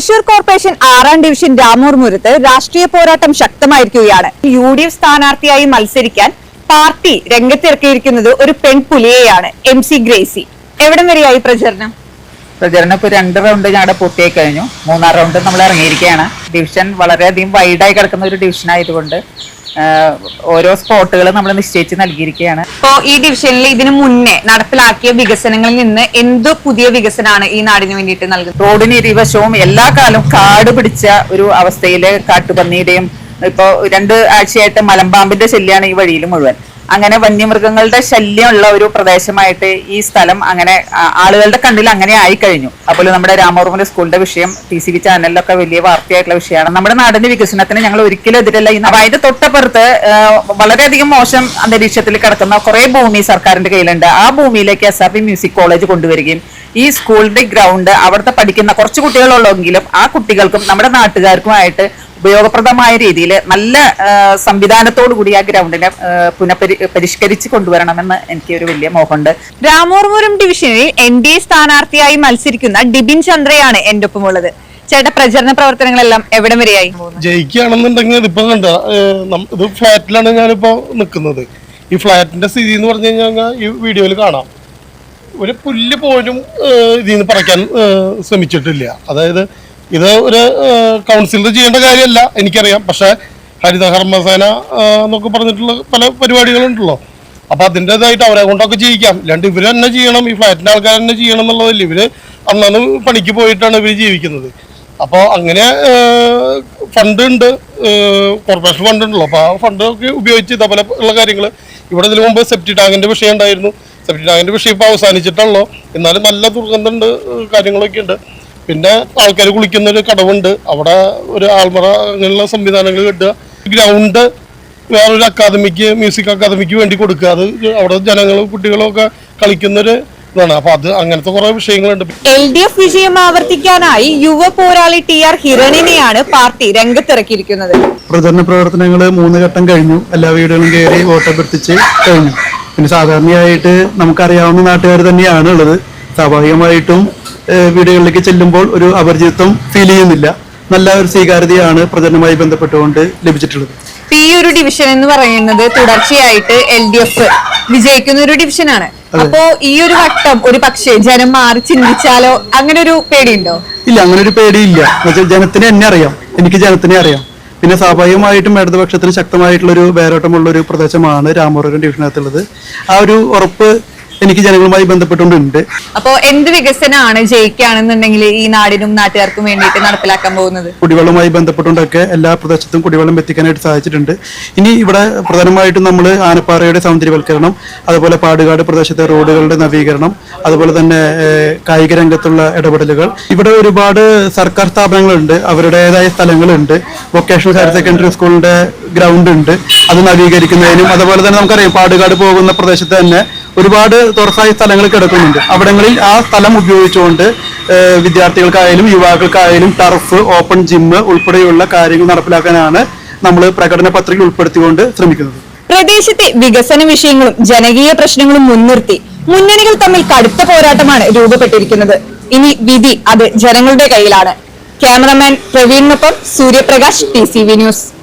Thrissur corporation ആറാം division രാമൂർമുരത്ത് രാഷ്ട്രീയ പോരാട്ടം ശക്തമായിരിക്കുകയാണ്. യു ഡി എഫ് സ്ഥാനാർത്ഥിയായി മത്സരിക്കാൻ പാർട്ടി രംഗത്തിറക്കിയിരിക്കുന്നത് ഒരു പെൺപുലിയെയാണ് എം സി ഗ്രേസി. എവിടം വരെയായി പ്രചരണം? പ്രചരണം ഇപ്പോൾ രണ്ട് റൗണ്ട് ഞങ്ങളുടെ പൂർത്തിയായി കഴിഞ്ഞു. മൂന്നാം റൗണ്ട് നമ്മൾ ഇറങ്ങിയിരിക്കുകയാണ്. ഡിവിഷൻ വളരെയധികം വൈഡായി കിടക്കുന്ന ഒരു ഡിവിഷൻ ആയതുകൊണ്ട് ഓരോ സ്പോട്ടുകൾ നമ്മൾ നിശ്ചയിച്ച് നൽകിയിരിക്കുകയാണ്. ഇപ്പോ ഈ ഡിവിഷനിൽ ഇതിനു മുന്നേ നടപ്പിലാക്കിയ വികസനങ്ങളിൽ നിന്ന് എന്ത് പുതിയ വികസനമാണ് ഈ നാടിന് വേണ്ടിയിട്ട് നൽകുന്നത്? റോഡിന് ഇരുവശവും എല്ലാ കാലവും കാട് പിടിച്ച ഒരു അവസ്ഥയിലെ കാട്ടുപന്നിയുടെയും ഇപ്പോ രണ്ട് ആഴ്ചയായിട്ട് മലമ്പാമ്പിന്റെ ശല്യമാണ് ഈ വഴിയിൽ മുഴുവൻ. അങ്ങനെ വന്യമൃഗങ്ങളുടെ ശല്യമുള്ള ഒരു പ്രദേശമായിട്ട് ഈ സ്ഥലം അങ്ങനെ ആളുകളുടെ കണ്ണിൽ അങ്ങനെ ആയി കഴിഞ്ഞു അപ്പോൾ നമ്മുടെ രാമവർമ്മ സ്കൂളിന്റെ വിഷയം ടി സി വി ചാനലിലൊക്കെ വലിയ വാർത്തയായിട്ടുള്ള വിഷയമാണ്. നമ്മുടെ നാടിന്റെ വികസനത്തിന് ഞങ്ങൾ ഒരിക്കലും എതിരല്ല. അപ്പൊ അതിന്റെ തൊട്ടപ്പുറത്ത് വളരെയധികം മോശം അന്തരീക്ഷത്തിൽ കിടക്കുന്ന കുറെ ഭൂമി സർക്കാരിന്റെ കയ്യിലുണ്ട്. ആ ഭൂമിയിലേക്ക് S R P music college കൊണ്ടുവരികയും ഈ സ്കൂളിന്റെ ഗ്രൗണ്ട് അവിടുത്തെ പഠിക്കുന്ന കുറച്ച് കുട്ടികളുള്ളെങ്കിലും ആ കുട്ടികൾക്കും നമ്മുടെ നാട്ടുകാർക്കുമായിട്ട് ഉപയോഗപ്രദമായ രീതിയിൽ നല്ല സംവിധാനത്തോടു കൂടി ആ ഗ്രൗണ്ടിനെ പുനഃപരി പരിഷ്കരിച്ച് കൊണ്ടുവരണമെന്ന് എനിക്ക് ഒരു വലിയ മോഹമുണ്ട്. രാമൂർമുരം ഡിവിഷനിൽ എൻ ഡി എ സ്ഥാനാർത്ഥിയായി മത്സരിക്കുന്ന ഡിബിൻ ചന്ദ്രയാണ് എന്റെ ഒപ്പമുള്ളത്. ചേട്ടാ പ്രചരണ പ്രവർത്തനങ്ങളെല്ലാം എവിടം വരെയായി? ജയിക്കുകയാണെന്നുണ്ടെങ്കിൽ ഇതിപ്പോ കണ്ട ഇത് ഫ്ലാറ്റിലാണ് ഞാനിപ്പോ നിൽക്കുന്നത്. ഈ ഫ്ലാറ്റിന്റെ സ്ഥിതി എന്ന് പറഞ്ഞു കഴിഞ്ഞാൽ ഈ വീഡിയോയിൽ കാണാം. ഒരു പുല്ല് പോലും ഇതിൽ നിന്ന് പറിക്കാൻ ശ്രമിച്ചിട്ടില്ല. അതായത് ഇത് ഒരു കൗൺസിലർ ചെയ്യേണ്ട കാര്യമല്ല എനിക്കറിയാം. പക്ഷെ ഹരിത കർമ്മസേന എന്നൊക്കെ പറഞ്ഞിട്ടുള്ള പല പരിപാടികളുണ്ടല്ലോ. അപ്പൊ അതിന്റെതായിട്ട് അവരെ കൊണ്ടൊക്കെ ചെയ്യിക്കാം ഇല്ലാണ്ട് ഇവർ തന്നെ ചെയ്യണം. ഈ ഫ്ലാറ്റിന്റെ ആൾക്കാർ തന്നെ ചെയ്യണം എന്നുള്ളതല്ല. ഇവർ അന്നന്ന് പണിക്ക് പോയിട്ടാണ് ഇവർ ജീവിക്കുന്നത്. അപ്പോൾ അങ്ങനെ ഫണ്ട് ഉണ്ട്. കോർപ്പറേഷൻ ഫണ്ട് ഉണ്ടല്ലോ. അപ്പോൾ ആ ഫണ്ടൊക്കെ ഉപയോഗിച്ച് ഇതേപോലെ ഉള്ള കാര്യങ്ങൾ ഇവിടെ ഇതിനു മുമ്പ് സെപ്റ്റി ടാങ്കിന്റെ വിഷയം ഉണ്ടായിരുന്നു. സെപ്റ്റി ടാങ്കിന്റെ വിഷയം ഇപ്പോൾ അവസാനിച്ചിട്ടുള്ളൂ. എന്നാലും നല്ല ദുർഗന്ധമുണ്ട് കാര്യങ്ങളൊക്കെ ഉണ്ട്. പിന്നെ ആൾക്കാർ കുളിക്കുന്ന ഒരു കടവുണ്ട്. അവിടെ ഒരു ആൾമറ അങ്ങനെയുള്ള സംവിധാനങ്ങൾ കിട്ടുക. ഗ്രൗണ്ട് വേറൊരു അക്കാദമിക്ക് മ്യൂസിക് അക്കാദമിക്ക് വേണ്ടി കൊടുക്കുക. അത് അവിടെ ജനങ്ങളും കുട്ടികളൊക്കെ കളിക്കുന്നൊരു ഇതാണ്. അപ്പൊ അത് അങ്ങനത്തെ കുറെ വിഷയങ്ങളുണ്ട്. എൽ ഡി എഫ് വിജയം ആവർത്തിക്കാനായി യുവ പോരാളി ടി ആർ ഹിരണിനെയാണ് പാർട്ടി രംഗത്തിറക്കിയിരിക്കുന്നത്. പ്രചരണ പ്രവർത്തനങ്ങൾ മൂന്ന് ഘട്ടം കഴിഞ്ഞു. എല്ലാ വീടുകളും കയറി വോട്ടഭ്യർത്ഥിച്ച് കഴിഞ്ഞു. പിന്നെ സാധാരണയായിട്ട് നമുക്കറിയാവുന്ന നാട്ടുകാർ തന്നെയാണ് ഉള്ളത്. സ്വാഭാവികമായിട്ടും വീടുകളിലേക്ക് ചെല്ലുമ്പോൾ ഒരു അപരിചിതത്വം ഫീൽ ചെയ്യുന്നില്ല. നല്ല ഒരു സ്വീകാര്യതയാണ് പ്രചരണവുമായി ബന്ധപ്പെട്ടുകൊണ്ട് ലഭിച്ചിട്ടുള്ളത്. ഈ ഒരു ഡിവിഷൻ എന്ന് പറയുന്നത് തുടർച്ചയായിട്ട് എൽ ഡി എഫ് വിജയിക്കുന്ന ഒരു ഡിവിഷനാണ് അപ്പോ ഈ ഒരു വട്ടം ഒരു പക്ഷേ ജനം മാറി ചിന്തിച്ചാലോ? അങ്ങനെ ഒരു പേടിയുണ്ടോ? ഇല്ല അങ്ങനെ ഒരു പേടിയില്ല ജനത്തിന് എന്നെ അറിയാം. എനിക്ക് ജനത്തിനെ അറിയാം. പിന്നെ സ്വാഭാവികമായിട്ടും ഇടതുപക്ഷത്തിന് ശക്തമായിട്ടുള്ള ഒരു വേരോട്ടമുള്ള ഒരു പ്രദേശമാണ് രാമപുരം ഡിവിഷനകത്തുള്ളത് ആ ഒരു ഉറപ്പ് എനിക്ക് ജനങ്ങളുമായി ബന്ധപ്പെട്ടുകൊണ്ടുണ്ട് അപ്പോ എന്ത് വികസനമാണ് ജയിക്കുകയാണെന്നുണ്ടെങ്കിൽ ഈ നാടിനും നാട്ടുകാർക്കും വേണ്ടിയിട്ട് നടപ്പിലാക്കാൻ പോകുന്നത്? കുടിവെള്ളവുമായി ബന്ധപ്പെട്ടുകൊണ്ടൊക്കെ എല്ലാ പ്രദേശത്തും കുടിവെള്ളം എത്തിക്കാനായിട്ട് സാധിച്ചിട്ടുണ്ട്. ഇനി ഇവിടെ പ്രധാനമായിട്ടും നമ്മൾ ആനപ്പാറയുടെ സൗന്ദര്യവൽക്കരണം അതുപോലെ പാടുകാട് പ്രദേശത്തെ റോഡുകളുടെ നവീകരണം അതുപോലെ തന്നെ കായിക രംഗത്തുള്ള ഇടപെടലുകൾ. ഇവിടെ ഒരുപാട് സർക്കാർ സ്ഥാപനങ്ങളുണ്ട് അവരുടേതായ സ്ഥലങ്ങളുണ്ട്. വൊക്കേഷണൽ ഹയർ സെക്കൻഡറി സ്കൂളിന്റെ ഗ്രൗണ്ട് ഉണ്ട്. അത് നവീകരിക്കുന്നതിനും അതുപോലെ തന്നെ നമുക്കറിയാം പാടുകാട് പോകുന്ന പ്രദേശത്ത് തന്നെ ഒരുപാട് തുറസായ സ്ഥലങ്ങൾ കിടക്കുന്നുണ്ട്. അവിടങ്ങളിൽ ആ സ്ഥലം ഉപയോഗിച്ചുകൊണ്ട് വിദ്യാർത്ഥികൾക്കായാലും യുവാക്കൾക്കായാലും ടർഫ് ഓപ്പൺ ജിമ്മ് ഉൾപ്പെടെയുള്ള കാര്യങ്ങൾ നടപ്പിലാക്കാനാണ് നമ്മൾ പ്രകടന പത്രിക ഉൾപ്പെടുത്തിക്കൊണ്ട് ശ്രമിക്കുന്നത്. പ്രദേശത്തെ വികസന വിഷയങ്ങളും ജനകീയ പ്രശ്നങ്ങളും മുൻനിർത്തി മുന്നണികൾ തമ്മിൽ കടുത്ത പോരാട്ടമാണ് രൂപപ്പെട്ടിരിക്കുന്നത്. ഇനി വിധി അത് ജനങ്ങളുടെ കയ്യിലാണ്. ക്യാമറമാൻ പ്രവീണിനൊപ്പം സൂര്യപ്രകാശ് ടി ന്യൂസ്.